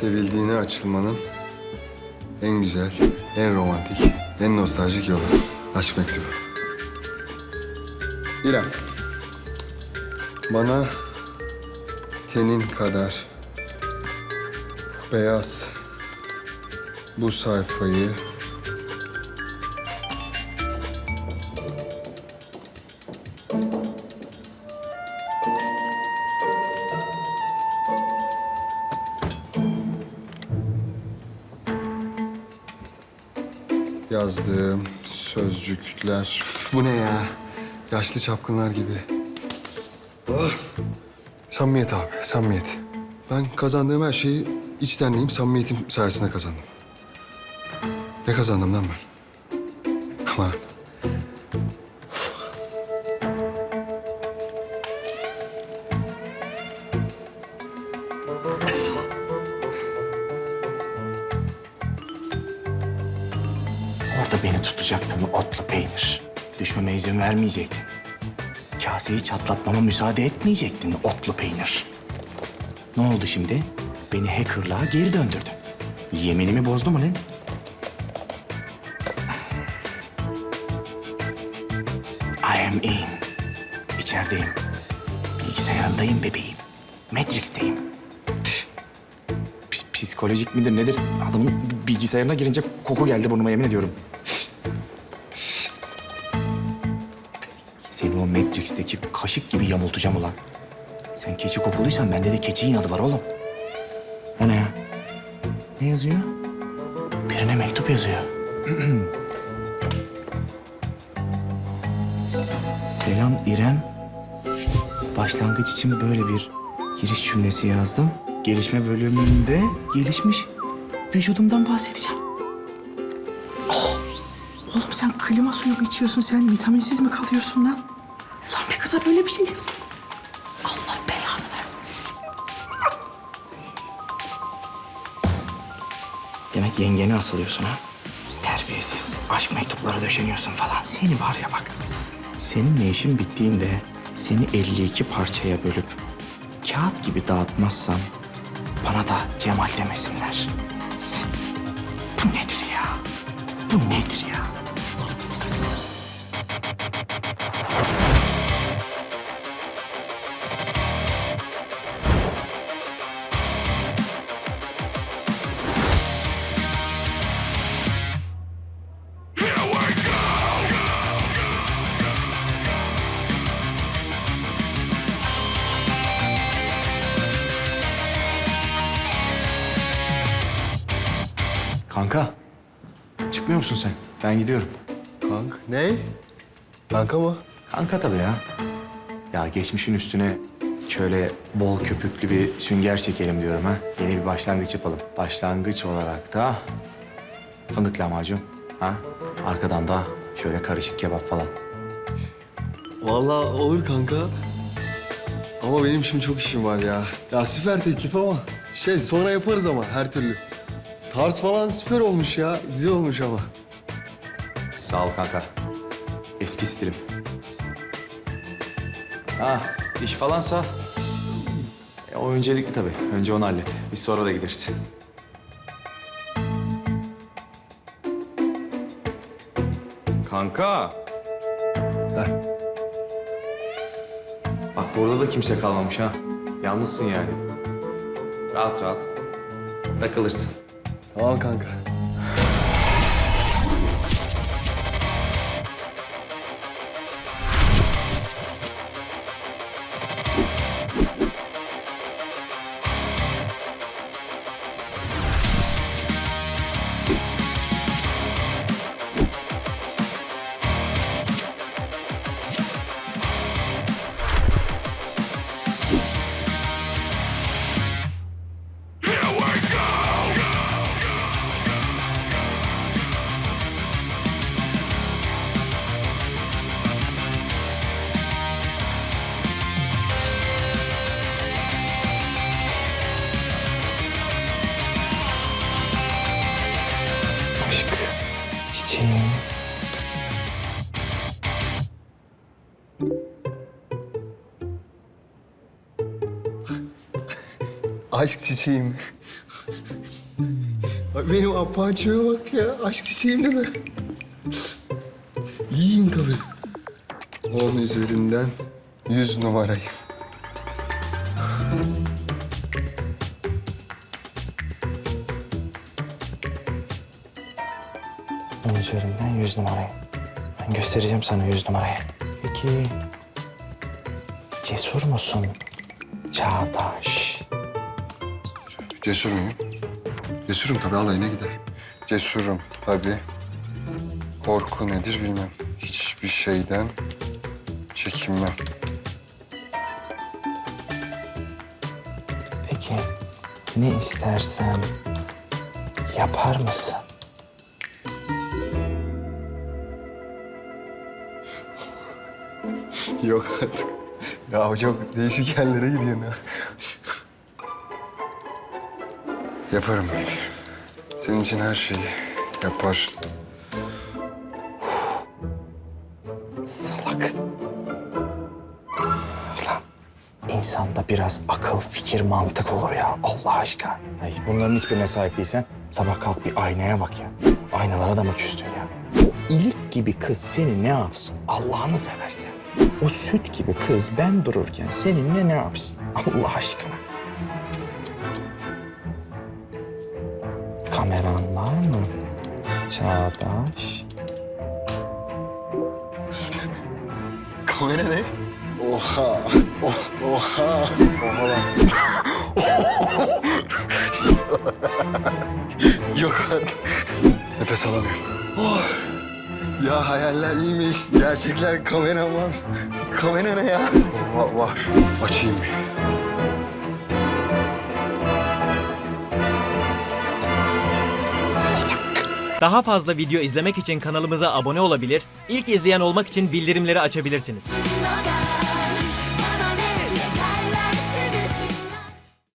Sevildiğine açılmanın en güzel, en romantik, en nostaljik yolu. Aşk mektubu. İrem. Bana tenin kadar beyaz bu sayfayı yazdığım sözcükler. Bu ne ya? Yaşlı çapkınlar gibi. Ah. Samimiyet abi, samimiyet. Ben kazandığım her şeyi içtenliğim, samimiyetim sayesinde kazandım. Ne kazandım lan ben? Ama Orada beni tutacaktın otlu peynir. Düşmeme izin vermeyecektin. Kaseyi çatlatmama müsaade etmeyecektin otlu peynir. Ne oldu şimdi? Beni hackerlığa geri döndürdün. Yeminimi bozdu mu lan? I am in. İçerideyim. Bilgisayarındayım bebeğim. Matrix'teyim. Ps- Psikolojik midir nedir? Adamın bilgisayarına girince koku geldi burnuma yemin ediyorum. Seni o Matrix'teki kaşık gibi yamultacağım ulan. Sen keçi kokuluysan bende de keçi inadı var oğlum. O ne ya? Ne yazıyor? Birine mektup yazıyor. Selam İrem. Başlangıç için böyle bir giriş cümlesi yazdım. Gelişme bölümünde gelişmiş vücudumdan bahsedeceğim. Oğlum sen klima suyu mu içiyorsun? Sen vitaminsiz mi kalıyorsun lan? Lan bir kıza böyle bir şey yaz. Allah belanı versin. Demek yengene asılıyorsun ha? Terbiyesiz. Aşk mektuplara döşeniyorsun falan. Seni var ya bak. Seninle işim bittiğinde seni 52 parçaya bölüp kağıt gibi dağıtmazsam bana da Cemal demesinler. Bu nedir ya? Bu nedir ya? Kanka, çıkmıyor musun sen? Ben gidiyorum. kank ne? Kanka mı? Kanka tabii ya. Ya geçmişin üstüne şöyle bol köpüklü bir sünger çekelim diyorum ha. Yeni bir başlangıç yapalım. Başlangıç olarak da fındık lahmacun. Ha? Arkadan da şöyle karışık kebap falan. Vallahi olur kanka. Ama benim şimdi çok işim var ya. Ya süper teklif ama şey sonra yaparız ama her türlü. Tarz falan süper olmuş ya. Güzel olmuş ama. Sağ ol kanka. Eski stilim. Ha, iş falansa e, o öncelikli tabii. Önce onu hallet. Biz sonra da gideriz. Kanka. Heh. Bak burada da kimse kalmamış ha. Yalnızsın yani. Rahat rahat. Takılırsın. Tamam kanka. Aşk çiçeğim. Benim apaçıya bak ya. Aşk çiçeğim değil mi? İyiyim tabii. On üzerinden yüz numarayım. Onun üzerinden yüz numarayı. Ben göstereceğim sana yüz numarayı. Peki cesur musun? Çağdaş. Cesur muyum? Cesurum tabii alayına gider. Cesurum tabii. Korku nedir bilmem. Hiçbir şeyden çekinmem. Peki ne istersen yapar mısın? Yok artık. Ya çok değişik yerlere gidiyorsun ha. Yaparım baby. Senin için her şeyi yapar. Salak. Ulan insanda biraz akıl, fikir, mantık olur ya Allah aşkına. Bunların hiçbirine sahip değilsen sabah kalk bir aynaya bak ya. Aynalara da mı küstün ya? İlik gibi kız seni ne yapsın Allah'ını seversen. O süt gibi kız ben dururken seninle ne yapsın Allah aşkına. Kameran var mı? Çağdaş. Kamera ne? Oha! Oh, oha! Oha lan. Yok artık. Nefes alamıyorum. Oh. Ya hayaller iyi mi? Gerçekler kamera var. mı? Kamera ne ya? Va- var. Açayım bir. Daha fazla video izlemek için kanalımıza abone olabilir, ilk izleyen olmak için bildirimleri açabilirsiniz.